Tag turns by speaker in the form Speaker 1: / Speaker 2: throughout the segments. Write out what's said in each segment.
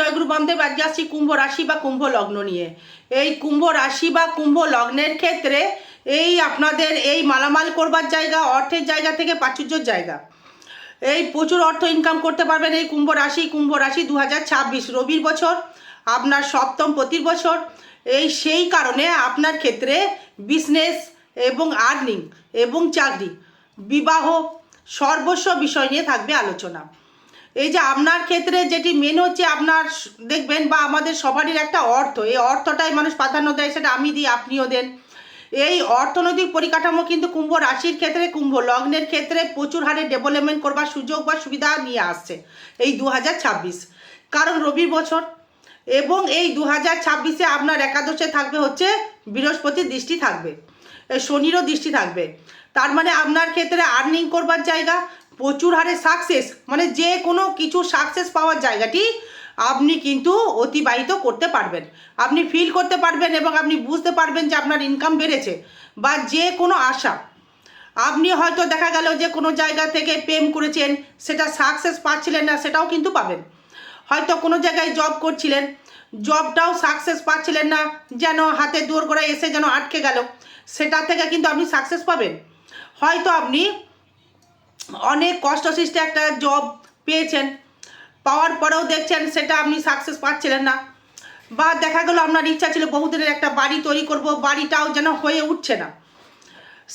Speaker 1: জয়গুরু বামদেব আজকে আসছি কুম্ভ রাশি বা কুম্ভ লগ্ন নিয়ে। এই কুম্ভ রাশি বা কুম্ভ লগ্নের ক্ষেত্রে এই আপনাদের এই মালামাল করবার জায়গা, অর্থের জায়গা থেকে প্রাচুর্যর জায়গা। এই প্রচুর অর্থ ইনকাম করতে পারবেন এই কুম্ভ রাশি। কুম্ভ রাশি দু হাজার ছাব্বিশ রবির বছর, আপনার সপ্তম প্রতির বছর। এই সেই কারণে আপনার ক্ষেত্রে বিজনেস এবং আর্নিং এবং চাকরি, বিবাহ সর্বস্ব বিষয় নিয়ে থাকবে আলোচনা। এই যে আপনার ক্ষেত্রে যেটি মেন হচ্ছে আপনার দেখবেন বা আমাদের সবারই একটা অর্থ। এই অর্থটাই মানুষ প্রাধান্য দেয়, সেটা আমি দিই, আপনিও দেন। এই অর্থনৈতিক পরিকাঠামো কিন্তু কুম্ভ রাশির ক্ষেত্রে কুম্ভ, লগ্নের ক্ষেত্রে প্রচুর হারে ডেভেলপমেন্ট করবার সুযোগ বা সুবিধা নিয়ে আসছে এই দু হাজার ছাব্বিশ। কারণ রবির বছর এবং এই দু হাজার ছাব্বিশে আপনার একাদশে থাকবে হচ্ছে বৃহস্পতির দৃষ্টি থাকবে শনিরও দৃষ্টি থাকবে। তার মানে আপনার ক্ষেত্রে আর্নিং করবার জায়গা প্রচুর হারে সাকসেস মানে যে কোনো কিছু সাকসেস পাওয়ার জায়গাটি আপনি কিন্তু অতিবাহিত করতে পারবেন। আপনি ফিল করতে পারবেন এবং আপনি বুঝতে পারবেন যে আপনার ইনকাম বেড়েছে বা যে কোনো আশা। আপনি হয়তো দেখা গেল যে কোনো জায়গা থেকে প্রেম করেছেন, সেটা সাকসেস পাচ্ছিলেন না, সেটাও কিন্তু পাবেন। হয়তো কোনো জায়গায় জব করছিলেন জবটাও সাকসেস পাচ্ছিলেন না, যেন হাতে দূর করে এসে যেন আটকে গেল, সেটা থেকে কিন্তু আপনি সাকসেস পাবেন। হয়তো আপনি অনেক কষ্ট সৃষ্টে একটা জব পেয়েছেন, পাওয়ার পরেও দেখছেন সেটা আপনি সাকসেস পাচ্ছিলেন না। বা দেখা গেলো আপনার ইচ্ছা ছিল বহুদিনের একটা বাড়ি তৈরি করব, বাড়িটাও যেন হয়ে উঠছে না।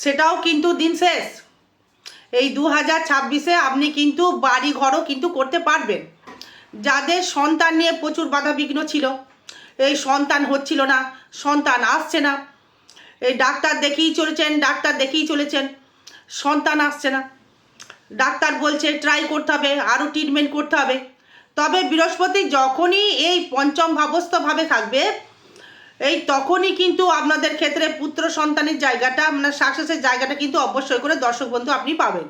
Speaker 1: সেটাও কিন্তু দিন শেষ। এই দু হাজার ছাব্বিশে আপনি কিন্তু বাড়ি ঘরও কিন্তু করতে পারবেন। যাদের সন্তান নিয়ে প্রচুর বাধাবিঘ্ন ছিল, এই সন্তান হচ্ছিল না, সন্তান আসছে না। এই ডাক্তার দেখেই চলেছেন, ডাক্তার দেখেই চলেছেন, সন্তান আসছে না। ডাক্তার বলছে ট্রাই করতে হবে আরও ট্রিটমেন্ট করতে হবে। তবে বৃহস্পতি যখনই এই পঞ্চম ভাবস্থভাবে থাকবে, এই তখনই কিন্তু আপনাদের ক্ষেত্রে পুত্র সন্তানের জায়গাটা আপনার সাকসেসের জায়গাটা কিন্তু অবশ্যই করে দর্শক বন্ধু আপনি পাবেন।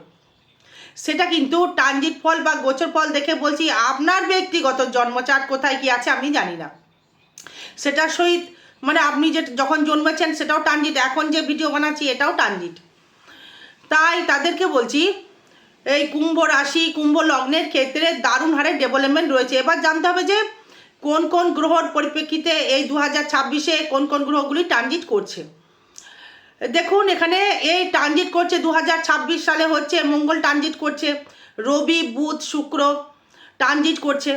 Speaker 1: সেটা কিন্তু ট্রানজিট ফল বা গোচর ফল দেখে বলছি, আপনার ব্যক্তিগত জন্মচাট কোথায়, কি আছে আমি জানি না। সেটা সহিত মানে আপনি যে যখন জন্মেছেন সেটাও ট্রানজিট এখন যে ভিডিও বানাচ্ছি এটাও ট্রানজিট তাই তাদেরকে বলছি এই কুম্ভ রাশি, কুম্ভ লগ্নের ক্ষেত্রে দারুণ হারে ডেভেলপমেন্ট রয়েছে। এবার জানতে হবে যে কোন কোন গ্রহর পরিপ্রেক্ষিতে এই দু হাজার ছাব্বিশে কোন কোন গ্রহগুলি ট্রানজিট করছে। দেখুন, এখানে এই ট্রানজিট করছে দু হাজার ছাব্বিশ সালে হচ্ছে, মঙ্গল ট্রানজিট করছে, রবি, বুধ, শুক্র ট্রানজিট করছে,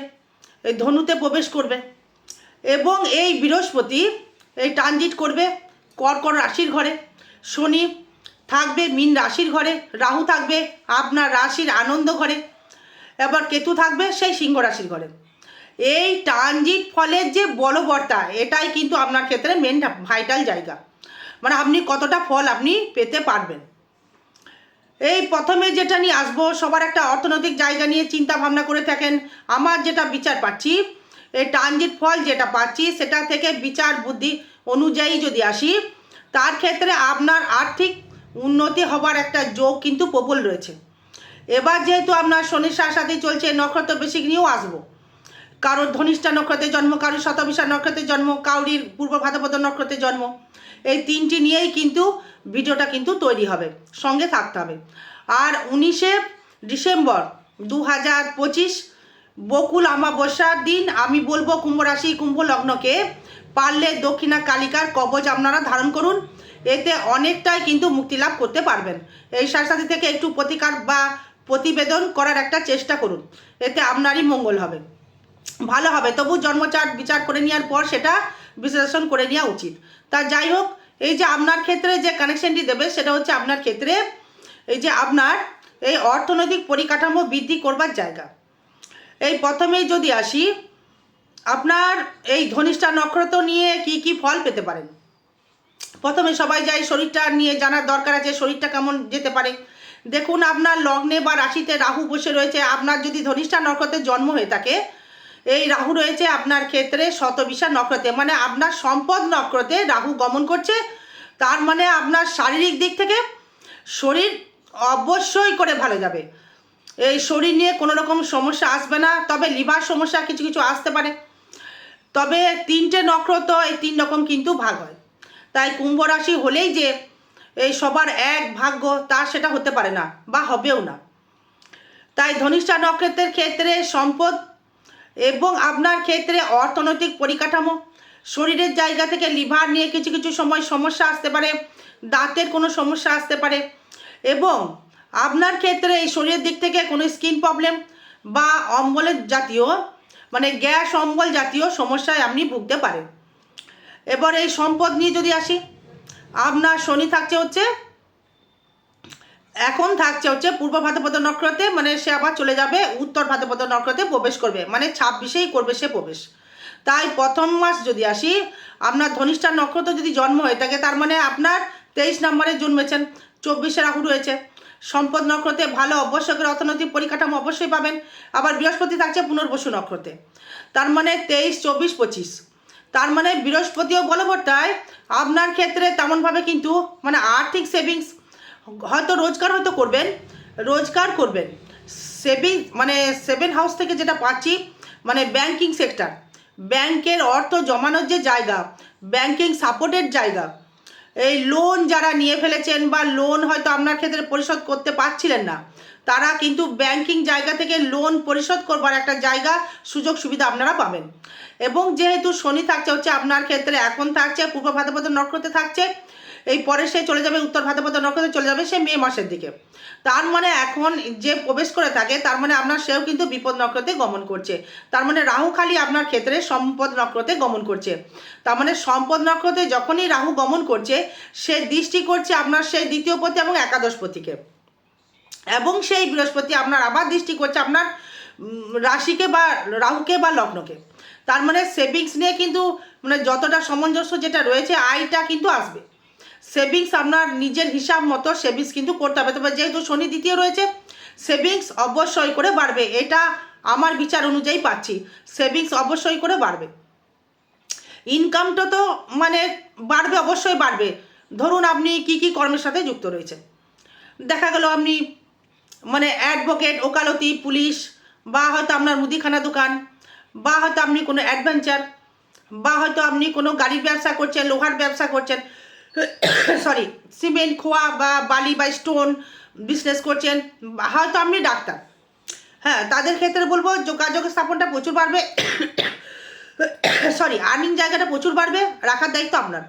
Speaker 1: এই ধনুতে প্রবেশ করবে এবং এই বৃহস্পতি এই ট্রানজিট করবে কর্কট রাশির ঘরে, শনি থাকবে মিন রাশির ঘরে, রাহু থাকবে আপনার রাশির আনন্দ ঘরে, এবার কেতু থাকবে সেই সিংহ রাশির ঘরে। এই ট্রানজিট ফলের যে বলবর্তা এটাই কিন্তু আপনার ক্ষেত্রে মেন ভাইটাল জায়গা। মানে আপনি কতটা ফল আপনি পেতে পারবেন। এই প্রথমে যেটা নিয়ে আসব, সবার একটা অর্থনৈতিক জায়গা নিয়ে চিন্তা ভাবনা করে থাকেন। আমার যেটা বিচার পাচ্ছি, এই ট্রানজিট ফল যেটা পাচ্ছি, সেটা থেকে বিচার বুদ্ধি অনুযায়ী যদি আসি, তার ক্ষেত্রে আপনার আর্থিক উন্নতি হবার একটা যোগ কিন্তু প্রবল রয়েছে। এবার যেহেতু আপনার শনির সাথে চলছে, নক্ষত্র বেশি নিয়েও আসব। কারোর ধনিষ্ঠা নক্ষত্রের জন্ম, কারোর শতবিশা নক্ষত্রের জন্ম, কাউরির পূর্ব ভাদ্রপদ নক্ষত্রের জন্ম। এই তিনটি নিয়েই কিন্তু ভিডিওটা কিন্তু তৈরি হবে, সঙ্গে থাকতে হবে। আর উনিশে ডিসেম্বর দু হাজার পঁচিশ বকুল আমাবস্যার দিন আমি বলব কুম্ভ রাশি, কুম্ভ লগ্নকে পারলে দক্ষিণা কালিকার কবচ আপনারা ধারণ করুন। এতে অনেকটাই কিন্তু মুক্তি লাভ করতে পারবেন। এই সাথে থেকে একটু প্রতিকার বা প্রতিবেদন করার একটা চেষ্টা করুন। এতে আপনারই মঙ্গল হবে। ভালো হবে। তবু জন্মচার্ট বিচার করে নেওয়ার পর সেটা বিশ্লেষণ করে নেওয়া উচিত। তা যাই হোক, এই যে আপনার ক্ষেত্রে যে কানেকশনটি দেবে, সেটা হচ্ছে আপনার ক্ষেত্রে এই যে আপনার এই অর্থনৈতিক পরিকাঠামো বৃদ্ধি করবার জায়গা। এই প্রথমেই যদি আসি, আপনার এই ধনিষ্ঠা নক্ষত্র নিয়ে কি কি ফল পেতে পারেন? প্রথমে সবাই যায় শরীরটা নিয়ে জানার দরকার আছে, শরীরটা কেমন যেতে পারে। দেখুন, আপনার লগ্নে বা রাশিতে রাহু বসে রয়েছে, আপনার যদি ধনিষ্ঠা নক্ষত্রে জন্ম হয়ে থাকে, এই রাহু রয়েছে আপনার ক্ষেত্রে শতবিশা নক্ষত্রে মানে আপনার সম্পদ নক্ষত্রে রাহু গমন করছে। তার মানে আপনার শারীরিক দিক থেকে শরীর অবশ্যই করে ভালো যাবে। এই শরীর নিয়ে কোনো রকম সমস্যা আসবে না, তবে লিভার সমস্যা কিছু কিছু আসতে পারে। তবে তিনটে নক্ষত্র, এই তিন রকম কিন্তু ভাগ হয়। তাই কুম্ভ রাশি হলেই যে এই সবার এক ভাগ্য, তা সেটা হতে পারে না বা হবেও না। তাই ধনিষ্ঠা নক্ষত্রের ক্ষেত্রে সম্পদ এবং আপনার ক্ষেত্রে অর্থনৈতিক পরিকাঠামো, শরীরের জায়গা থেকে লিভার নিয়ে কিছু কিছু সময় সমস্যা আসতে পারে, দাঁতের কোনো সমস্যা আসতে পারে এবং আপনার ক্ষেত্রে এই শরীরের দিক থেকে কোনো স্কিন প্রবলেম বা অম্বলের জাতীয় মানে গ্যাস অম্বল জাতীয় সমস্যায় আপনি ভুগতে পারেন। এবার এই সম্পদ নিয়ে যদি আসি, আপনার শনি থাকছে হচ্ছে, এখন থাকছে হচ্ছে পূর্ব ভাদ্রপদ নক্ষত্রে মানে সে আবার চলে যাবে, উত্তর ভাদ্রপদ নক্ষত্রে প্রবেশ করবে মানে ছাব্বিশেই করবে সে প্রবেশ। তাই প্রথম মাস যদি আসি, আপনার ধনিষ্ঠা নক্ষত্র যদি জন্ম হয়ে থাকে তার মানে আপনার তেইশ নম্বরে জন্মেছেন, চব্বিশে রাহু রয়েছে। সম্পদ নক্ষত্রে ভালো অবশ্যই করে অর্থনৈতিক পরিকাঠামো অবশ্যই পাবেন, আবার বৃহস্পতি থাকছে পুনর্বসু নক্ষত্রে। তার মানে তেইশ, চব্বিশ, পঁচিশ। তার মানে বৃহস্পতি বৃহস্পতিও বলবটায় আপনার ক্ষেত্রে তেমনভাবে কিন্তু মানে আর্থিক সেভিংস হয়তো রোজগার হয়তো করবেন, রোজগার করবেন। সেভিং মানে সেভেন হাউস থেকে যেটা পাচ্ছি মানে ব্যাংকিং সেক্টর ব্যাংকের অর্থ জমানোর যে জায়গা ব্যাংকিং সাপোর্টের জায়গা, এই লোন যারা নিয়ে ফেলেছেন বা লোন হয়তো আপনার ক্ষেত্রে পরিশোধ করতে পারছিলেন না তারা কিন্তু ব্যাংকিং জায়গা থেকে লোন পরিশোধ করবার একটা জায়গা, সুযোগ সুবিধা আপনারা পাবেন। এবং যেহেতু শনি থাকছে, হচ্ছে আপনার ক্ষেত্রে এখন থাকছে, পূর্ব ভাদ্রপদ নক্ষত্রে থাকছে, এই পরে সে চলে যাবে, উত্তর ভাদ্রপদ নক্ষত্রে চলে যাবে সে মে মাসের দিকে। তার মানে এখন যে প্রবেশ করে থাকে, তার মানে আপনার সেও কিন্তু বিপদ নক্ষত্রে গমন করছে। তার মানে রাহু খালি আপনার ক্ষেত্রে সম্পদ নক্ষত্রে গমন করছে। তার মানে সম্পদ নক্ষত্রে যখনই রাহু গমন করছে, সে দৃষ্টি করছে আপনার সেই দ্বিতীয় পতি এবং একাদশ পতিকে। এবং সেই বৃহস্পতি আপনার আবার দৃষ্টি করছে আপনার রাশিকে বা রাহুকে বা লগ্নকে। তার মানে সেভিংস নিয়ে কিন্তু মানে যতটা সামঞ্জস্য যেটা রয়েছে, আয়টা কিন্তু আসবে। সেভিংস আপনার নিজের হিসাব মতো সেভিংস কিন্তু করতে হবে। তবে যেহেতু শনি দ্বিতীয় রয়েছে সেভিংস অবশ্যই করে বাড়বে। এটা আমার বিচার অনুযায়ী পাচ্ছি। সেভিংস অবশ্যই করে বাড়বে। ইনকামটা তো মানে বাড়বে, অবশ্যই বাড়বে। ধরুন আপনি কি কি কর্মের সাথে যুক্ত রয়েছে দেখা গেল আপনি মানে অ্যাডভোকেট ওকালতি, পুলিশ, বা হয়তো আপনার মুদিখানা দোকান, বা হয়তো আপনি কোনো অ্যাডভেঞ্চার বা হয়তো আপনি কোনো গাড়ির ব্যবসা করছেন, লোহার ব্যবসা করছেন সরি সিমেন্ট খোয়া বা বালি বা স্টোন বিজনেস করছেন হয়তো আপনি ডাক্তার। হ্যাঁ তাদের ক্ষেত্রে বলব যোগাযোগ স্থাপনটা প্রচুর বাড়বে। সরি আর্নিং জায়গাটা প্রচুর বাড়বে, রাখার দায়িত্ব আপনার।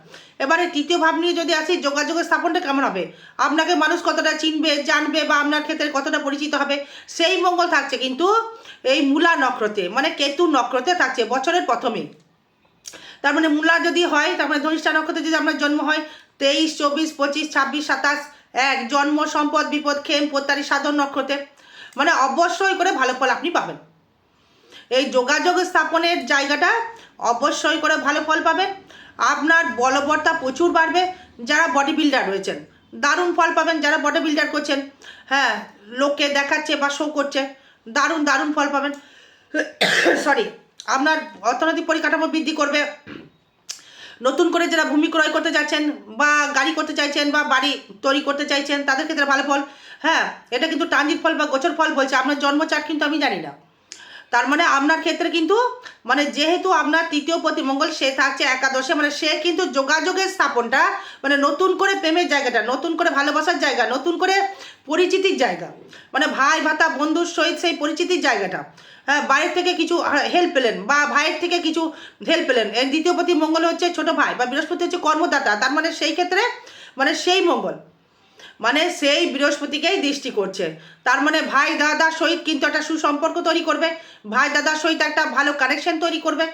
Speaker 1: এবারে তৃতীয় ভাব নিয়ে যদি আসি, যোগাযোগের স্থাপনটা কেমন হবে? আপনাকে মানুষ কতটা চিনবে, জানবে বা আপনার ক্ষেত্রে কতটা পরিচিত হবে, সেই মঙ্গল থাকছে কিন্তু এই মূলা নক্ষত্রে মানে কেতু নক্ষত্রে থাকছে বছরের প্রথমে। তার মানে মূলা যদি হয়, তার মানে ধনিষ্ঠা নক্ষত্রে যদি আপনার জন্ম হয়, তেইশ, চব্বিশ, পঁচিশ, ছাব্বিশ, সাতাশ, এক, জন্ম, সম্পদ, বিপদ খেম পোত্তারি সাধন নক্ষত্রে। মানে অবশ্যই করে ভালো ফল আপনি পাবেন। যোগাযোগ স্থাপনের জায়গাটা অবশ্যই করে ভালো ফল পাবেন আপনার বলবত্তা প্রচুর বাড়বে, যারা বডি বিল্ডার রয়েছেন। দারুণ ফল পাবেন যারা বডি বিল্ডার করছেন। হ্যাঁ লোককে দেখাচ্ছে বা শো করছে, দারুণ দারুণ ফল পাবেন। সরি আপনার অর্থনৈতিক পরিকাঠামো বৃদ্ধি করবে। নতুন করে যারা ভূমি ক্রয় করতে যাচ্ছেন বা গাড়ি করতে চাইছেন বা বাড়ি তৈরি করতে চাইছেন, তাদের ক্ষেত্রে ভালো ফল। হ্যাঁ এটা কিন্তু টাঞ্জির ফল বা গোচর ফল বলছে। আপনার জন্মচাট কিন্তু আমি জানি না। তার মানে আপনার ক্ষেত্রে কিন্তু মানে যেহেতু আপনার তৃতীয় প্রতিমঙ্গল সে থাকছে একাদশে মানে সে কিন্তু যোগাযোগের স্থাপনটা মানে নতুন করে প্রেমের জায়গাটা, নতুন করে ভালোবাসার জায়গা, নতুন করে পরিচিতির জায়গা। মানে ভাই, ভাতা, বন্ধুর সহিত সেই পরিচিতির জায়গাটা। হ্যাঁ বাইরের থেকে কিছু হেল্প পেলেন বা ভাইয়ের থেকে কিছু হেল্প পেলেন। এর দ্বিতীয় প্রতি মঙ্গল হচ্ছে ছোট ভাই বা বৃহস্পতি হচ্ছে কর্মদাতা। তার মানে সেই ক্ষেত্রে মানে সেই মঙ্গল। মানে সেই বৃহস্পতিকেই দৃষ্টি করছে। তার মানে ভাই দাদার সহিত কিন্তু একটা সুসম্পর্ক তৈরি করবে। ভাই দাদার সহিত একটা ভালো কানেকশন তৈরি করবে।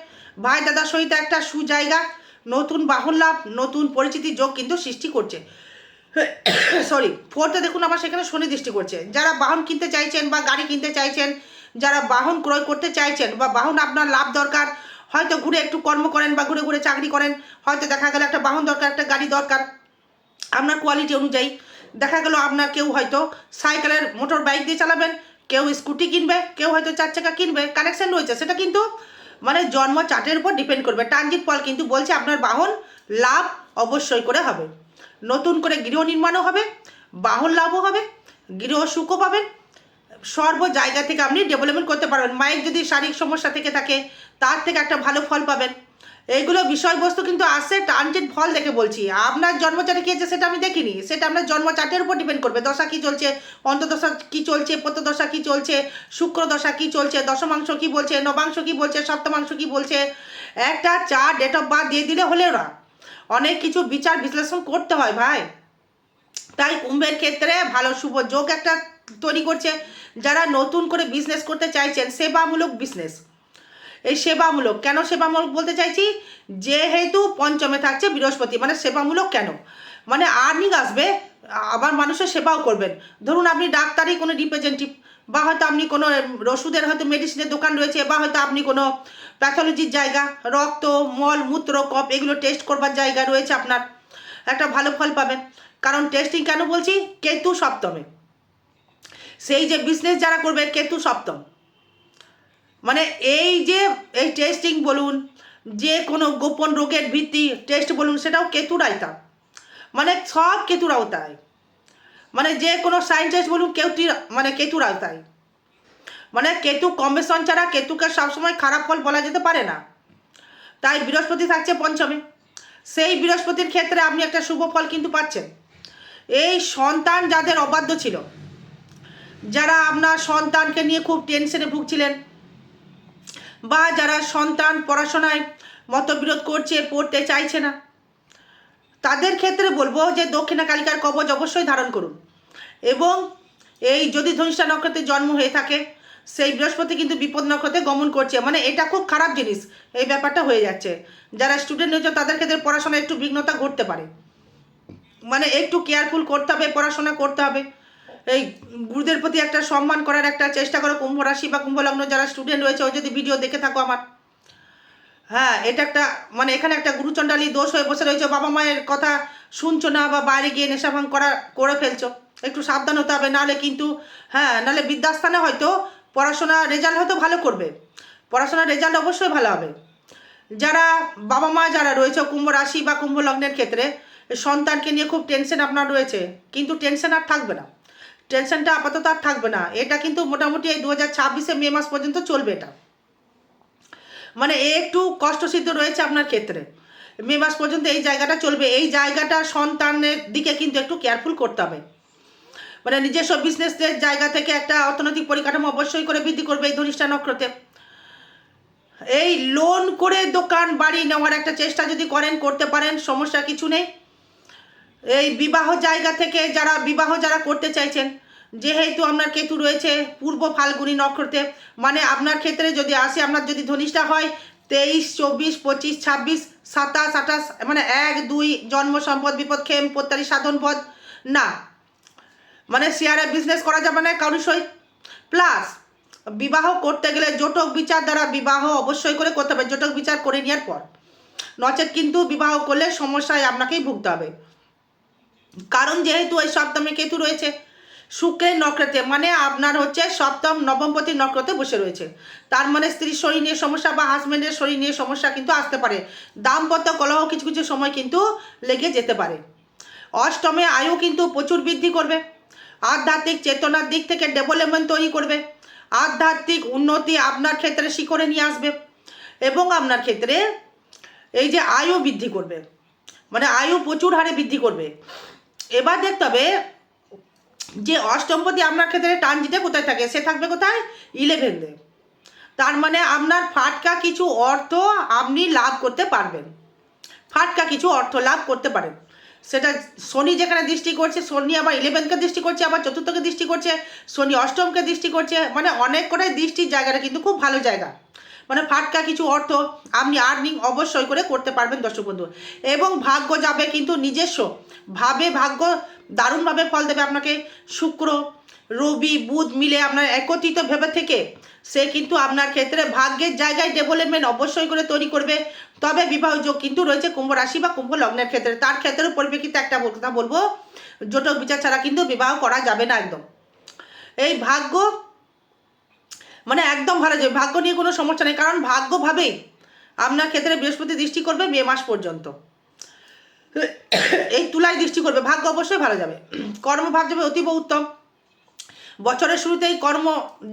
Speaker 1: ভাই দাদার সহিত একটা সুজায়গা, নতুন বাহন লাভ, নতুন পরিচিতি যোগ কিন্তু সৃষ্টি করছে। সরি ফোর্থে দেখুন আবার সেখানে শনি দৃষ্টি করছে। যারা বাহন কিনতে চাইছেন বা গাড়ি কিনতে চাইছেন, যারা বাহন ক্রয় করতে চাইছেন বা বাহন আপনার লাভ দরকার, হয়তো ঘুরে একটু কর্ম করেন বা ঘুরে ঘুরে চাকরি করেন, হয়তো দেখা গেল একটা বাহন দরকার, একটা গাড়ি দরকার। আপনার কোয়ালিটি অনুযায়ী। দেখা গেল আপনার কেউ হয়তো সাইকেলের মোটর বাইক দিয়ে চালাবেন, কেউ স্কুটি কিনবে, কেউ হয়তো চার চাকা কিনবে, কানেকশন রয়েছে। সেটা কিন্তু মানে জন্ম চার্টের উপর ডিপেন্ড করবে। ট্রানজিট ফল কিন্তু বলছে আপনার বাহন লাভ অবশ্যই করে হবে। নতুন করে গৃহ নির্মাণও হবে, বাহন লাভও হবে, গৃহ সুখও পাবেন। সর্ব জায়গা থেকে আপনি ডেভেলপমেন্ট করতে পারবেন। মায়ের যদি শারীরিক সমস্যা থেকে থাকে, তার থেকে একটা ভালো ফল পাবেন। এইগুলো বিষয়বস্তু কিন্তু আসে ট্রানজিট ফল দেখে বলছি। আপনার জন্মচাটে কী আছে সেটা আমি দেখিনি। সেটা আপনার জন্মচাটের উপর ডিপেন্ড করবে। দশা কী চলছে অন্তদশা কী চলছে, প্রত্যদশা কী চলছে শুক্র দশা কী চলছে, দশমাংশ কী বলছে, নবাংশ কী বলছে, সপ্তমাংশ কী বলছে, একটা চা ডেট অফ বার্থ দিয়ে দিলে হলেও না। অনেক কিছু বিচার বিশ্লেষণ করতে হয় ভাই। তাই কুম্ভের ক্ষেত্রে ভালো শুভ যোগ একটা তৈরি করছে। যারা নতুন করে বিজনেস করতে চাইছেন, সেবামূলক বিজনেস এই সেবামূলক। কেন সেবামূলক বলতে চাইছি? যেহেতু পঞ্চমে থাকছে বৃহস্পতি মানে সেবামূলক কেন? মানে আর্নিং আসবে, আবার মানুষের সেবাও করবেন। ধরুন আপনি ডাক্তারি কোনো রিপ্রেজেন্টেটিভ বা হয়তো আপনি কোনো ওষুধের হয়তো মেডিসিনের দোকান রয়েছে, বা হয়তো আপনি কোনো প্যাথোলজির জায়গা, রক্ত, মল, মূত্র কপ এগুলো টেস্ট করবার জায়গা রয়েছে আপনার। একটা ভালো ফল পাবেন। কারণ টেস্টিং কেন বলছি? কেতু সপ্তমে। সেই যে বিজনেস যারা করবে, কেতু সপ্তম। মানে এই যে, এই টেস্টিং বলুন, যে কোনো গোপন রোগের ভিত্তি টেস্ট বলুন, সেটাও কেতুর আয়তা মানে সব কেতুর আওতায় মানে যে কোনো সায়েন্টিস্ট বলুন কেতুটি মানে কেতুর আওতায় মানে কেতু কম্বেশন ছাড়া কেতুকে সবসময় খারাপ ফল বলা যেতে পারে না। তাই বৃহস্পতি থাকছে পঞ্চমে। সেই বৃহস্পতির ক্ষেত্রে আপনি একটা শুভ ফল কিন্তু পাচ্ছেন। এই সন্তান যাদের অবাধ্য ছিল, যারা আপনার সন্তানকে নিয়ে খুব টেনশনে ভুগছিলেন বা যারা সন্তান পড়াশোনায় মতবিরোধ করছে, পড়তে চাইছে না, তাদের ক্ষেত্রে বলব যে দক্ষিণা কালিকার কবচ অবশ্যই ধারণ করুন। এবং এই যদি ধনিষ্ঠা নক্ষত্রে জন্ম হয়ে থাকে, সেই বৃহস্পতি কিন্তু বিপদ নক্ষত্রে গমন করছে। মানে এটা খুব খারাপ জিনিস, এই ব্যাপারটা হয়ে যাচ্ছে। যারা স্টুডেন্ট হয়েছে তাদের ক্ষেত্রে পড়াশোনায় একটু বিঘ্নতা ঘটতে পারে। মানে একটু কেয়ারফুল করতে হবে, পড়াশোনা করতে হবে। এই গুরুদের প্রতি একটা সম্মান করার একটা চেষ্টা করো, কুম্ভ রাশি বা কুম্ভ লগ্ন যারা স্টুডেন্ট রয়েছে ও যদি ভিডিও দেখে থাকো আমার। হ্যাঁ এটা একটা মানে এখানে একটা গুরুচণ্ডালী দোষ হয়ে বসে রয়েছে, বাবা মায়ের কথা শুনছো না বা বাইরে গিয়ে নেশা ভাঙ করা, করে ফেলছো। একটু সাবধান হতে হবে, নাহলে কিন্তু হ্যাঁ নাহলে বিদ্যাস্থানে হয়তো পড়াশোনা রেজাল্ট হয়তো ভালো করবে। পড়াশোনার রেজাল্ট অবশ্যই ভালো হবে। যারা বাবা মা যারা রয়েছে কুম্ভ রাশি বা কুম্ভ লগ্নের ক্ষেত্রে, সন্তানকে নিয়ে খুব টেনশন আপনার রয়েছে, কিন্তু টেনশন আর থাকবে না। টেনশনটা আপাতত আর থাকবে না। এটা কিন্তু মোটামুটি এই দু হাজার ছাব্বিশে মে মাস পর্যন্ত চলবে এটা। মানে এ একটু কষ্টসিদ্ধ রয়েছে আপনার ক্ষেত্রে। মে মাস পর্যন্ত এই জায়গাটা চলবে। এই জায়গাটা সন্তানের দিকে কিন্তু একটু কেয়ারফুল করতে হবে। মানে নিজস্ব বিজনেসের জায়গা থেকে একটা অর্থনৈতিক পরিকাঠামো অবশ্যই করে বৃদ্ধি করবে এই ধনিষ্ঠা নক্ষত্রে। এই লোন করে দোকান বাড়ি নেওয়ার একটা চেষ্টা যদি করেন, করতে পারেন, সমস্যা কিছু নেই। এই বিবাহ জায়গা থেকে যারা বিবাহ যারা করতে চাইছেন, যেহেতু আপনার কেতু রয়েছে পূর্ব ফাল্গুনি নক্ষত্রে মানে আপনার ক্ষেত্রে যদি আসে আপনার যদি ধনিষ্ঠা হয়, তেইশ, চব্বিশ, পঁচিশ, ছাব্বিশ, সাতাশ, আঠাশ মানে এক, দুই, জন্ম সম্পদ বিপদ খেম প্রত্যারি সাধন পদ, না। মানে শেয়ারে বিজনেস করা যাবে না কারোর সহিত প্লাস বিবাহ করতে গেলে জটক বিচার দ্বারা বিবাহ অবশ্যই করে করতে হবে, জটক বিচার করে নেওয়ার পর। নচেত কিন্তু বিবাহ করলে সমস্যায় আপনাকেই ভুগতে হবে। কারণ যেহেতু ওই সপ্তমে কেতু রয়েছে, শুক্রের নক্ষত্রে মানে আপনার হচ্ছে সপ্তম নবমপতি নক্ষত্রে বসে রয়েছে। তার মানে স্ত্রীর শরীর নিয়ে সমস্যা বা হাজব্যান্ডের শরীর নিয়ে সমস্যা কিন্তু আসতে পারে। দাম্পত্য কলহ কিছু কিছু সময় কিন্তু লেগে যেতে পারে। অষ্টমে আয়ু কিন্তু প্রচুর বৃদ্ধি করবে। আধ্যাত্মিক চেতনার দিক থেকে ডেভেলপমেন্ট তৈরি করবে। আধ্যাত্মিক উন্নতি আপনার ক্ষেত্রে শিখরে নিয়ে আসবে এবং আপনার ক্ষেত্রে এই যে আয়ু বৃদ্ধি করবে মানে আয়ু প্রচুর হারে বৃদ্ধি করবে। এবার দেখতে হবে যে অষ্টমপতি আপনার ক্ষেত্রে ট্রানজিটে কোথায় থাকে? সে থাকবে কোথায়? ইলেভেনতে তার মানে আপনার ফাটকা কিছু অর্থ আপনি লাভ করতে পারবেন। ফাটকা কিছু অর্থ লাভ করতে পারেন। সেটা শনি যেখানে দৃষ্টি করছে, শনি আবার ইলেভেনকে দৃষ্টি করছে, আবার চতুর্থকে দৃষ্টি করছে, শনি অষ্টমকে দৃষ্টি করছে মানে অনেক করে দৃষ্টির জায়গাটা কিন্তু খুব ভালো জায়গা। মানে ফাটকা কিছু অর্থ আপনি আর্নিং অবশ্যই করে করতে পারবেন, দর্শক বন্ধু। এবং ভাগ্য যাবে কিন্তু নিজস্ব। ভাবে ভাগ্য দারুণভাবে ফল দেবে আপনাকে। শুক্র, রবি, বুধ মিলে আপনার একত্রিত ভেবে থেকে সে কিন্তু আপনার ক্ষেত্রে ভাগ্যের জায়গায় ডেভেলপমেন্ট অবশ্যই করে তৈরি করবে। তবে বিবাহ যোগ কিন্তু রয়েছে কুম্ভ রাশি বা কুম্ভ লগ্নের ক্ষেত্রে। তার ক্ষেত্রেও পরিপ্রেক্ষিতে একটা কথা বলব, জোটক বিচার ছাড়া কিন্তু বিবাহ করা যাবে না একদম। এই ভাগ্য মানে একদম ভালো যাবে ভাগ্য নিয়ে কোনো সমস্যা নেই। কারণ ভাগ্যভাবেই আপনার ক্ষেত্রে বৃহস্পতি দৃষ্টি করবে মে মাস পর্যন্ত। এই তুলায় দৃষ্টি করবে। ভাগ্য অবশ্যই ভালো যাবে। কর্ম ভাগ যাবে অতীব উত্তম। বছরের শুরুতেই কর্ম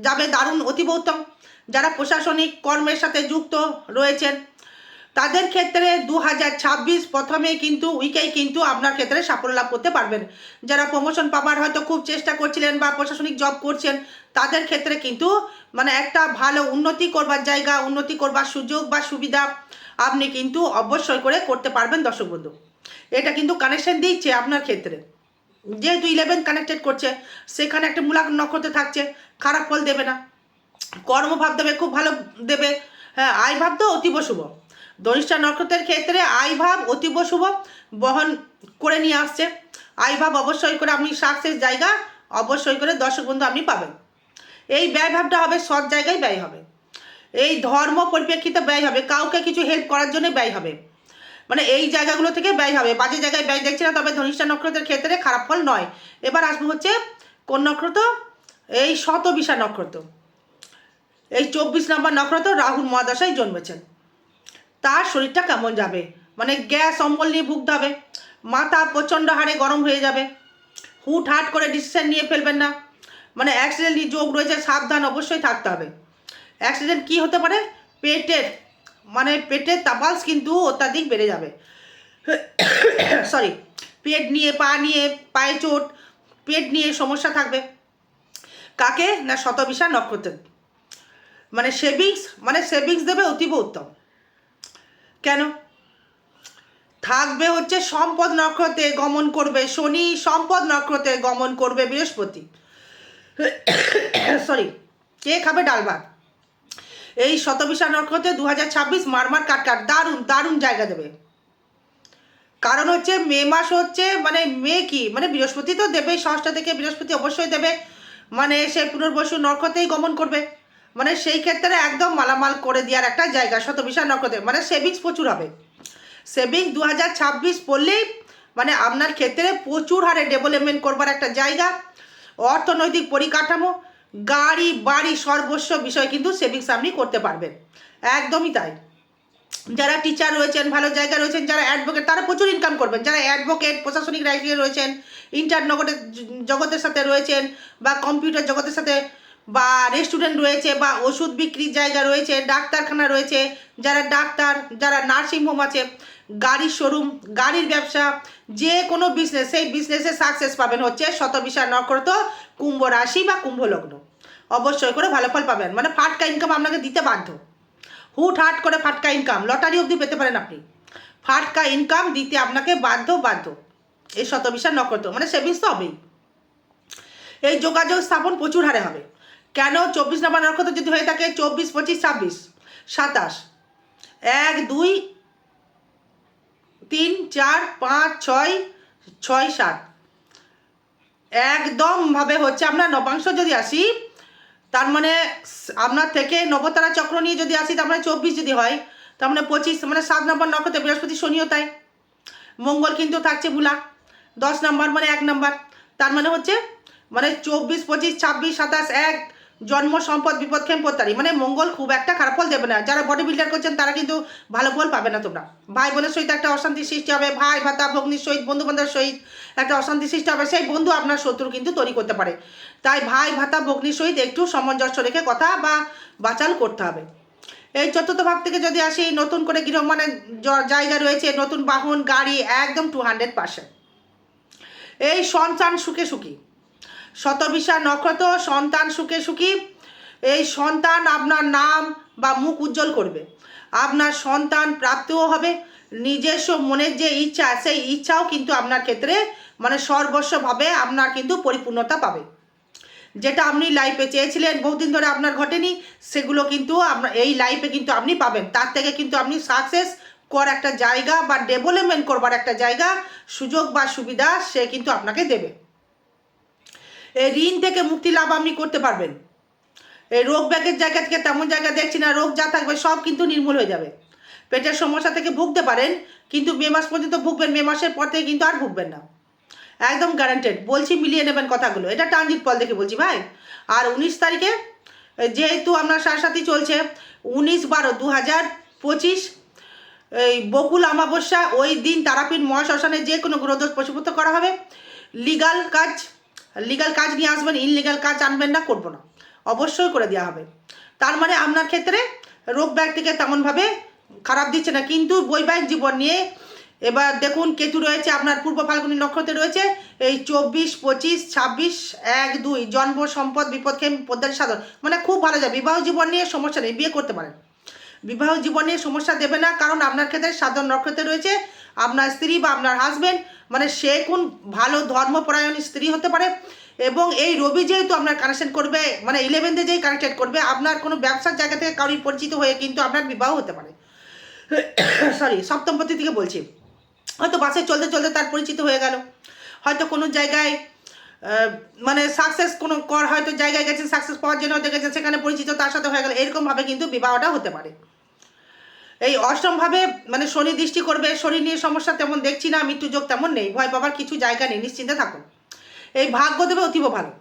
Speaker 1: যাবে দারুণ অতীব উত্তম। যারা প্রশাসনিক কর্মের সাথে যুক্ত রয়েছেন তাদের ক্ষেত্রে দু হাজার ছাব্বিশ প্রথমে কিন্তু উইকেই কিন্তু আপনার ক্ষেত্রে সাফল্য লাভ করতে পারবেন। যারা প্রমোশন পাবার হয়তো খুব চেষ্টা করছিলেন বা প্রশাসনিক জব করছেন, তাদের ক্ষেত্রে কিন্তু মানে একটা ভালো উন্নতি করবার জায়গা, উন্নতি করবার সুযোগ বা সুবিধা আপনি কিন্তু অবশ্যই করে করতে পারবেন দর্শক বন্ধু। এটা কিন্তু কানেকশন দিচ্ছে আপনার ক্ষেত্রে। যেহেতু ইলেভেন কানেক্টেড করছে, সেখানে একটা মূলাক নক্ষত্র থাকছে, খারাপ ফল দেবে না। কর্মভাব দেবে, খুব ভালো দেবে। হ্যাঁ আয় ভাব তো অতীব শুভ। ধনিষ্ঠা নক্ষত্রের ক্ষেত্রে আয় ভাব অতীব শুভ বহন করে নিয়ে আসছে। আয় ভাব অবশ্যই করে আপনি সাকসেস জায়গা অবশ্যই করে দর্শক বন্ধু আপনি পাবেন। এই ব্যয় ভাবটা হবে, সৎ জায়গায় ব্যয় হবে। এই ধর্ম পরিপ্রেক্ষিতে ব্যয় হবে, কাউকে কিছু হেল্প করার জন্য ব্যয় হবে। মানে এই জায়গাগুলো থেকে ব্যয় হবে। বাজে জায়গায় ব্যয় দেখছি না, তবে ধনিষ্ঠা নক্ষত্রের ক্ষেত্রে খারাপ ফল নয়। এবার আসব হচ্ছে কোন নক্ষত্র? এই শতবিশা নক্ষত্র। এই চব্বিশ নম্বর নক্ষত্র রাহুল মহাদশায় জন্মেছেন। তার শরীরটা কেমন যাবে? মানে গ্যাস, অম্বল নিয়ে ভুগতে হবে। মাথা প্রচণ্ড হারে গরম হয়ে যাবে। হুট, হাট করে ডিসিশন নিয়ে ফেলবেন না। মানে অ্যাক্সিডেন্ট যোগ রয়েছে, সাবধান অবশ্যই থাকতে হবে। অ্যাক্সিডেন্ট কি হতে পারে? পেটের মানে পেটের তাপালস কিন্তু অত্যাধিক বেড়ে যাবে। সরি পেট নিয়ে, পা নিয়ে, পায়ে চোট, পেট নিয়ে সমস্যা থাকবে। কাকে? না শতবিশা নক্ষত্রের। মানে সেভিংস মানে সেভিংস দেবে অতীব উত্তম। কেন? থাকবে হচ্ছে সম্পদ নক্ষত্রে গমন করবে, শনি সম্পদ নক্ষত্রে গমন করবে বৃহস্পতি। সরি কে খাবে ডাল ভাত? এই শতবিশা নক্ষত্রে দু হাজার ছাব্বিশ মারমার কাটকাট দারুণ দারুণ জায়গা দেবে। কারণ হচ্ছে মে মাস হচ্ছে মানে মে কি? মানে বৃহস্পতি তো দেবেই, ষষ্ঠ থেকে বৃহস্পতি অবশ্যই দেবে। মানে সে পুনর্বসু নক্ষত্রেই গমন করবে। মানে সেই ক্ষেত্রে একদম মালামাল করে দেওয়ার একটা জায়গা শতবিশা নক্ষত্রে মানে সেভিংস প্রচুর হবে। সেভিংস দু হাজার ছাব্বিশ পড়লেই মানে আপনার ক্ষেত্রে প্রচুর হারে ডেভেলপমেন্ট করবার একটা জায়গা, অর্থনৈতিক পরিকাঠামো, গাড়ি, বাড়ি, সর্বস্ব বিষয় কিন্তু সেভিংস আপনি করতে পারবেন। একদমই তাই। যারা টিচার রয়েছেন, ভালো জায়গায় রয়েছেন, যারা অ্যাডভোকেট তারা প্রচুর ইনকাম করবেন। যারা অ্যাডভোকেট প্রশাসনিক রাইটিংয়ে রয়েছেন ইন্টার নগরের জগতের সাথে রয়েছেন বা কম্পিউটার জগতের সাথে বা রেস্টুরেন্ট রয়েছে বা ওষুধ বিক্রির জায়গা রয়েছে, ডাক্তারখানা রয়েছে, যারা ডাক্তার, যারা নার্সিংহোম আছে, গাড়ির শোরুম গাড়ির ব্যবসা, যে কোনো বিজনেস সেই বিজনেসে সাকসেস পাবেন হচ্ছে শতবিশা নক্ষত্র, কুম্ভ রাশি বা কুম্ভ লগ্ন। অবশ্যই করে ভালো ফল পাবেন মানে ফাটকা ইনকাম আপনাকে দিতে বাধ্য। হুট হাট করে ফাটকা ইনকাম লটারি অবধি পেতে পারেন আপনি। ফাটকা ইনকাম দিতে আপনাকে বাধ্য বাধ্য। এই শতবিশা নক্ষত্র মানে সেভিংস তো হবেই। এই যোগাযোগ স্থাপন প্রচুর হারে হবে। কেন চব্বিশ নম্বর নক্ষত্র যদি হয়ে থাকে চব্বিশ, পঁচিশ, ছাব্বিশ? সাতাশ। এক, দুই, তিন, চার, পাঁচ, ছয় ছয়, সাত। একদমভাবে হচ্ছে আপনার নবাংশ যদি আসি, তার মানে আপনার থেকে নবতারা চক্র নিয়ে যদি আসি, তার মানে চব্বিশ যদি হয়, তার মানে পঁচিশ মানে সাত নম্বর নক্ষত্রে বৃহস্পতি শনিও তাই। মঙ্গল কিন্তু থাকছে ভুলা। দশ নম্বর মানে এক নম্বর। তার মানে হচ্ছে মানে চব্বিশ, পঁচিশ, ছাব্বিশ, সাতাশ, এক জন্ম, সম্পদ, বিপদ খেম পত্তারি মানে মঙ্গল খুব একটা খারাপ ফল দেবে না। যারা বডি বিল্ডার করছেন, তারা কিন্তু ভালো ফল পাবে না তোমরা। ভাই বোনের সহিত একটা অশান্তি সৃষ্টি হবে, ভাই, ভাতা, ভগ্নির সহিত বন্ধু বান্ধবের সহিত একটা অশান্তি সৃষ্টি হবে, সেই বন্ধু আপনার শত্রু কিন্তু তৈরি করতে পারে। তাই ভাই, ভাতা, ভগ্নির সহিত একটু সামঞ্জস্য রেখে কথা বা বাচাল করতে হবে। এই চতুর্থ ভাগ থেকে যদি আসি, নতুন করে গৃহ মানে জায়গা রয়েছে, নতুন বাহন, গাড়ি, একদম টু হান্ড্রেড পার্সেন্ট এই সন্তান সুখে সুখী। শতবিশা নক্ষত্র, সন্তান সুখে সুখী। এই সন্তান আপনার নাম বা মুখ উজ্জ্বল করবে। আপনার সন্তান প্রাপ্তও হবে। নিজস্ব মনের যে ইচ্ছা, সেই ইচ্ছাও কিন্তু আপনার ক্ষেত্রে মানে সর্বস্বভাবে আপনার কিন্তু পরিপূর্ণতা পাবে। যেটা আপনি লাইফে চেয়েছিলেন, বহুদিন ধরে আপনার ঘটেনি, সেগুলো কিন্তু আপনার এই লাইফে কিন্তু আপনি পাবেন। তার থেকে কিন্তু আপনি সাকসেস কর একটা জায়গা বা ডেভেলপমেন্ট করবার একটা জায়গা, সুযোগ বা সুবিধা সে কিন্তু আপনাকে দেবে। এই ঋণ থেকে মুক্তি লাভ আপনি করতে পারবেন। এই রোগ ব্যাগের জায়গা থেকে তেমন জায়গা দেখছি না, রোগ যা থাকবে সব কিন্তু নির্মূল হয়ে যাবে। পেটের সমস্যা থেকে ভুগতে পারেন, কিন্তু মে মাস পর্যন্ত ভুগবেন, মে মাসের পর থেকে কিন্তু আর ভুগবেন না। একদম গ্যারান্টেড বলছি মিলিয়ে নেবেন কথাগুলো। এটা ট্রানজিট ফল দেখে বলছি ভাই। আর উনিশ তারিখে যেহেতু আপনার সাথী চলছে, উনিশ বারো দু হাজার পঁচিশ, এই বকুল অমাবস্যা, ওই দিন তারাপীঠ মহাশ্মশানে যে কোনো গ্রহদোষ পশুপুত করা হবে। লিগাল কাজ লিগাল কাজ নিয়ে আসবেন ইনলিগাল কাজ আনবেন না, করব না। অবশ্যই করে দেওয়া হবে। তার মানে আপনার ক্ষেত্রে রোগ ব্যক্তিকে তেমনভাবে খারাপ দিচ্ছে না, কিন্তু বৈবাহিক জীবন নিয়ে এবার দেখুন কেতু রয়েছে, আপনার পূর্ব ফাল্গুনী নক্ষত্রে রয়েছে, এই চব্বিশ, পঁচিশ, ছাব্বিশ, এক, দুই, জন্ম, সম্পদ বিপদকে পদ্মারি সাধন মানে খুব ভালো যায়। বিবাহ জীবন নিয়ে সমস্যা নেই, বিয়ে করতে পারেন। বিবাহ জীবন নিয়ে সমস্যা দেবে না, কারণ আপনার ক্ষেত্রে সাধন নক্ষত্রে রয়েছে আপনার স্ত্রী বা আপনার হাজবেন্ড মানে সে কোন ভালো ধর্মপরায়ণ স্ত্রী হতে পারে এবং এই রবি যেহেতু আপনার কানেকশন করবে মানে ইলেভেন্থে যেই কানেক্টেড করবে, আপনার কোনো ব্যবসার জায়গা থেকে কারোর পরিচিত হয়ে কিন্তু আপনার বিবাহ হতে পারে। সরি সপ্তমপতি থেকে বলছি। হয়তো বাসে চলতে চলতে তার পরিচিত হয়ে গেল। হয়তো কোনো জায়গায় মানে সাকসেস কোনো কর হয়তো জায়গায় গেছেন সাকসেস পাওয়ার জন্য হয়তো গেছেন সেখানে পরিচিত তার সাথে হয়ে গেল। এরকমভাবে কিন্তু বিবাহটা হতে পারে। এই অষ্টমভাবে মানে শনি দৃষ্টি করবে, শনি নিয়ে সমস্যা তেমন দেখছি না, মৃত্যু যোগ তেমন নেই, ভয় পাবার কিছু জায়গা নেই, নিশ্চিন্তে থাকুন। এই ভাগ্য দেবে অতীব ভালো।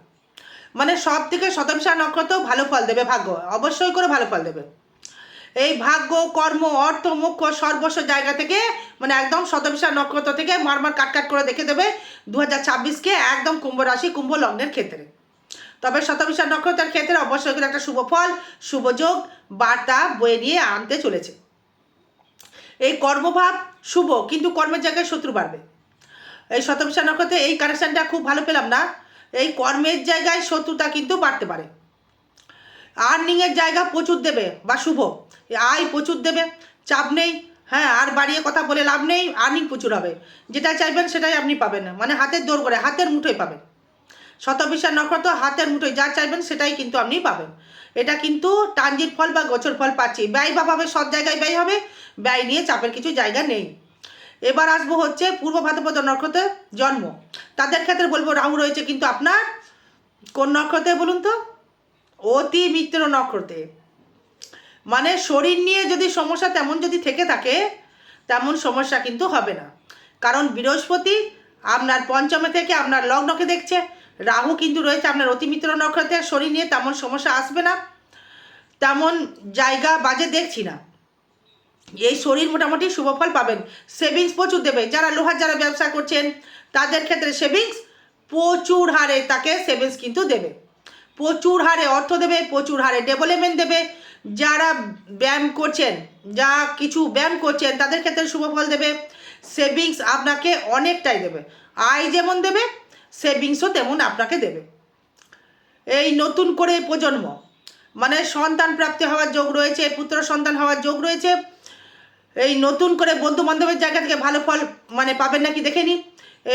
Speaker 1: মানে সব থেকে শতবিশা নক্ষত্র ভালো ফল দেবে ভাগ্য, অবশ্যই করে ভালো ফল দেবে। এই ভাগ্য, কর্ম, অর্থ, মুখ্য, সর্বস্ব জায়গা থেকে মানে একদম শতবিশা নক্ষত্র থেকে মারমার কাট কাট করে দেখে দেবে দু হাজার ছাব্বিশকে একদম কুম্ভ রাশি, কুম্ভ লগ্নের ক্ষেত্রে। তবে শতবিশা নক্ষত্রের ক্ষেত্রে অবশ্যই করে একটা শুভ ফল শুভযোগ বার্তা বয়ে নিয়ে আনতে চলেছে। এই কর্মভাব শুভ, কিন্তু কর্মের জায়গায় শত্রু বাড়বে। এই শতবিশা নক্ষত্রে এই কানেকশানটা খুব ভালো পেলাম না। এই কর্মের জায়গায় শত্রুতা কিন্তু বাড়তে পারে। আর্নিংয়ের জায়গা প্রচুর দেবে বা শুভ। আয় প্রচুর দেবে, চাপ নেই। হ্যাঁ আর বাড়িয়ে কথা বলে লাভ নেই আর্নিং প্রচুর হবে। যেটা চাইবেন সেটাই আপনি পাবেন। মানে হাতের দৌড় করে, হাতের মুঠোয় পাবেন। শতবিশা নক্ষত্র হাতের মুঠোয় যা চাইবেন সেটাই কিন্তু আপনি পাবেন। এটা কিন্তু টানজির ফল বা গোছর ফল পাচ্ছি। ব্যয় বা ভাবে সব জায়গায় ব্যয় হবে, ব্যয় নিয়ে চাপের কিছু জায়গা নেই। এবার আসব হচ্ছে পূর্ব ভাদ্রপদ নক্ষত্রের জন্ম। তাদের ক্ষেত্রে বলব রাহু রয়েছে কিন্তু আপনার কোন নক্ষত্রে বলুন তো? অতি মিত্র নক্ষত্রে। মানে শরীর নিয়ে যদি সমস্যা তেমন যদি থেকে থাকে, তেমন সমস্যা কিন্তু হবে না। কারণ বৃহস্পতি আপনার পঞ্চমে থেকে আপনার লগ্নকে দেখছে রাহু কিন্তু রয়েছে আপনার অতিমিত্র নক্ষত্রে শরীর নিয়ে তেমন সমস্যা আসবে না, তেমন জায়গা বাজে দেখছি না। এই শরীর মোটামুটি শুভফল পাবেন। সেভিংস প্রচুর দেবে। যারা লোহার যারা ব্যবসা করছেন, তাদের ক্ষেত্রে সেভিংস প্রচুর হারে তাকে সেভিংস কিন্তু দেবে। প্রচুর হারে অর্থ দেবে, প্রচুর হারে ডেভেলপমেন্ট দেবে। যারা ব্যায়াম করছেন, যা কিছু ব্যায়াম করছেন, তাদের ক্ষেত্রে শুভফল দেবে। সেভিংস আপনাকে অনেকটাই দেবে। আয় যেমন দেবে সেভিংসও তেমন আপনাকে দেবে। এই নতুন করে প্রজন্ম মানে সন্তান প্রাপ্তি হওয়ার যোগ রয়েছে, পুত্র সন্তান হওয়ার যোগ রয়েছে। এই নতুন করে বন্ধু বান্ধবের জায়গা থেকে ভালো ফল মানে পাবেন নাকি দেখে নিন।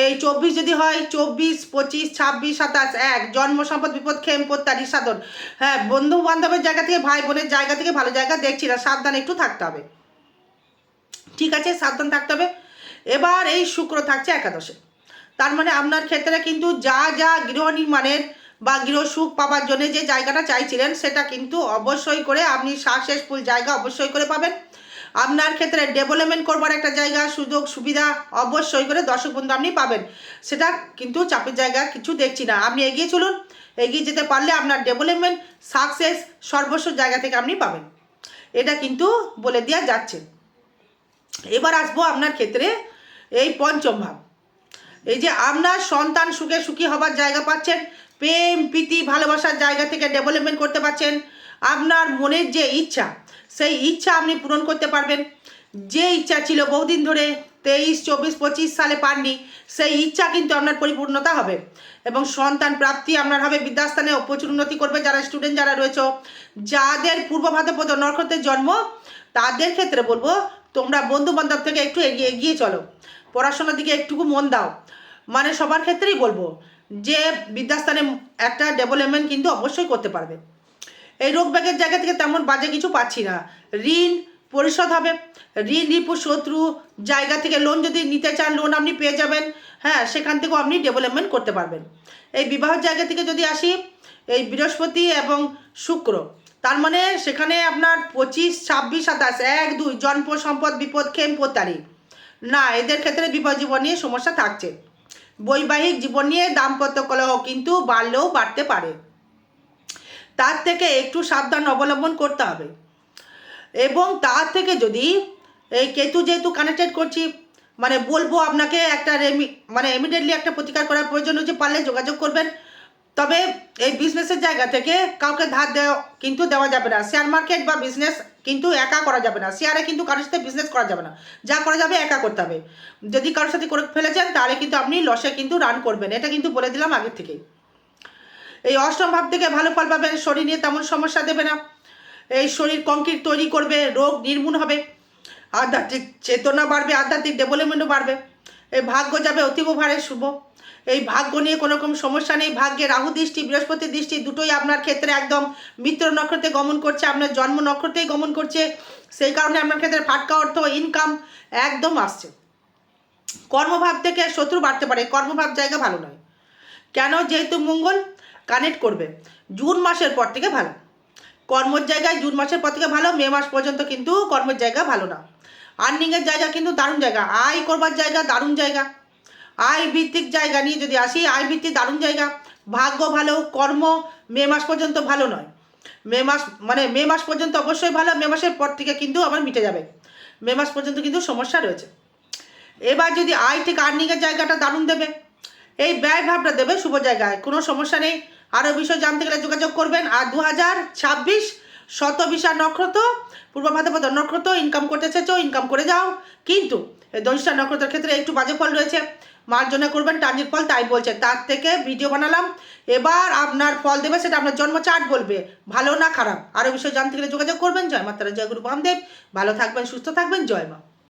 Speaker 1: এই চব্বিশ যদি হয়, চব্বিশ, পঁচিশ, ছাব্বিশ, সাতাশ, এক, জন্ম, সম্পদ, বিপদ খেম প্রত্যারি সাধন। হ্যাঁ বন্ধু বান্ধবের জায়গা থেকে, ভাই বোনের জায়গা থেকে ভালো জায়গা দেখছি না, সাবধান একটু থাকতে হবে। ঠিক আছে, সাবধান থাকতে হবে। এবার এই শুক্র থাকছে একাদশে। তার মানে আপনার ক্ষেত্রে কিন্তু যা যা গৃহ নির্মাণের বা গৃহ সুখ পাওয়ার জন্য যে জায়গাটা চাইছিলেন, সেটা কিন্তু অবশ্যই করে আপনি সাকসেসফুল জায়গা অবশ্যই করে পাবেন। আপনার ক্ষেত্রে ডেভেলপমেন্ট করবার একটা জায়গা, সুযোগ, সুবিধা অবশ্যই করে দর্শক বন্ধু আপনি পাবেন। সেটা কিন্তু চাপের জায়গা কিছু দেখছি না। আপনি এগিয়ে চলুন, এগিয়ে যেতে পারলে আপনার ডেভেলপমেন্ট সাকসেস সর্বস্ব জায়গা থেকে আপনি পাবেন। এটা কিন্তু বলে দেওয়া যাচ্ছে। এবার আসব আপনার ক্ষেত্রে এই পঞ্চম ভাব এই যে আপনার সন্তান সুখে সুখী হবার জায়গা পাচ্ছেন, প্রেম, প্রীতি, ভালোবাসার জায়গা থেকে ডেভেলপমেন্ট করতে পারছেন আপনার মনের যে ইচ্ছা, সেই ইচ্ছা আপনি পূরণ করতে পারবেন। যে ইচ্ছা ছিল বহুদিন ধরে, তেইশ, চব্বিশ, পঁচিশ সালে পাননি, সেই ইচ্ছা কিন্তু আপনার পরিপূর্ণতা হবে। এবং সন্তান প্রাপ্তি আপনার হবে বিদ্যাস্থানে প্রচুর উন্নতি করবে যারা স্টুডেন্ট যারা রয়েছে। যাদের পূর্ব ভাদ্রপদ নক্ষত্রের জন্ম, তাদের ক্ষেত্রে বলব, তোমরা বন্ধু বান্ধব থেকে একটু এগিয়ে এগিয়ে চলো। পড়াশোনার দিকে একটুকু মন দাও। মানে সবার ক্ষেত্রেই বলব যে বিদ্যাস্থানে একটা ডেভেলপমেন্ট কিন্তু অবশ্যই করতে পারবে। এই রোগ ব্যাগের জায়গা থেকে তেমন বাজে কিছু পাচ্ছি না। ঋণ পরিশোধ হবে। ঋণ রিপু শত্রু জায়গা থেকে লোন যদি নিতে চান লোন আপনি পেয়ে যাবেন। হ্যাঁ সেখান থেকেও আপনি ডেভেলপমেন্ট করতে পারবেন। এই বিবাহের জায়গা থেকে যদি আসি, এই বৃহস্পতি এবং শুক্র, তার মানে সেখানে আপনার পঁচিশ, ছাব্বিশ, সাতাশ, এক, দুই, জন্ম, সম্পদ, বিপদ খেম পোতারি না, এদের ক্ষেত্রে বিবাহ জীবন নিয়ে সমস্যা থাকছে। বৈবাহিক জীবন নিয়ে দাম্পত্য কলহ কিন্তু বাড়লেও বাড়তে পারে। তার থেকে একটু সাবধান অবলম্বন করতে হবে। এবং তার থেকে যদি এই কেতু যেহেতু কানেক্টেড করছি মানে বলব আপনাকে একটা রেমি মানে ইমিডিয়েটলি একটা প্রতিকার করার প্রয়োজন হচ্ছে, পারলে যোগাযোগ করবেন। তবে এই বিজনেসের জায়গা থেকে কাউকে ধার দেওয়া কিন্তু দেওয়া যাবে না। শেয়ার মার্কেট বা বিজনেস কিন্তু একা করা যাবে না। শেয়ারে কিন্তু কারোর সাথে বিজনেস করা যাবে না। যা করা যাবে একা করতে হবে। যদি কারোর সাথে করে ফেলেছেন, তাহলে কিন্তু আপনি লসে কিন্তু রান করবেন। এটা কিন্তু বলে দিলাম আগের থেকেই এই অষ্টম ভাব থেকে ভালো ফল পাবেন। শরীর নিয়ে তেমন সমস্যা দেবে না। এই শরীর কংক্রিট তৈরি করবে, রোগ নির্মূল হবে। আধ্যাত্মিক চেতনা বাড়বে, আধ্যাত্মিক ডেভেলপমেন্টও বাড়বে। এই ভাগ্য যাবে অতীব ভারে শুভ। এই ভাগ্য নিয়ে কোনো রকম সমস্যা নেই। ভাগ্যে রাহু দৃষ্টি, বৃহস্পতি দৃষ্টি দুটোই আপনার ক্ষেত্রে একদম মিত্র নক্ষত্রে গমন করছে, আপনার জন্ম নক্ষত্রেই গমন করছে। সেই কারণে আপনার ক্ষেত্রে ফাটকা অর্থ ইনকাম একদম আসছে। কর্মভাব থেকে শত্রু বাড়তে পারে। কর্মভাব জায়গা ভালো নয়। কেন? যেহেতু মঙ্গল কানেক্ট করবে। জুন মাসের পর থেকে ভালো। কর্মের জায়গায় জুন মাসের পর থেকে ভালো, মে মাস পর্যন্ত কিন্তু কর্মের জায়গা ভালো না। আর্নিংয়ের জায়গা কিন্তু দারুণ জায়গা। আয় করবার জায়গা দারুণ জায়গা। আয় ভিত্তিক জায়গা নিয়ে যদি আসি, আয় ভিত্তিক দারুণ জায়গা। ভাগ্য ভালো, কর্ম মে মাস পর্যন্ত ভালো নয়। মে মাস মানে মে মাস পর্যন্ত অবশ্যই ভালো, মে মাসের পর থেকে কিন্তু আবার মিটে যাবে। মে মাস পর্যন্ত কিন্তু সমস্যা রয়েছে। এবার যদি আয় থেকে আর্নিংয়ের জায়গাটা দারুণ দেবে, এই ব্যয় ভাবটা দেবে শুভ জায়গায়। কোনো সমস্যা নেই। আরও বিষয় জানতে গেলে যোগাযোগ করবেন। আর দু হাজার ছাব্বিশ শত বিশা নক্ষত্র, পূর্ব ভাদ্রপদ নক্ষত্র ইনকাম করতে চেয়েছো ইনকাম করে যাও। কিন্তু ধনিষ্ঠা নক্ষত্রের ক্ষেত্রে একটু বাজে ফল রয়েছে। মার্জনা করবেন টানজির ফল, তাই বলছে। তার থেকে ভিডিও বানালাম। এবার আপনার ফল দেবে, সেটা আপনার জন্ম চার্ট বলবে। ভালো না খারাপ? আরও বিষয়ে জানতে গেলে যোগাযোগ করবেন। জয় মাতারা, জয় গুরু বামদেব ভালো থাকবেন, সুস্থ থাকবেন। জয় মা।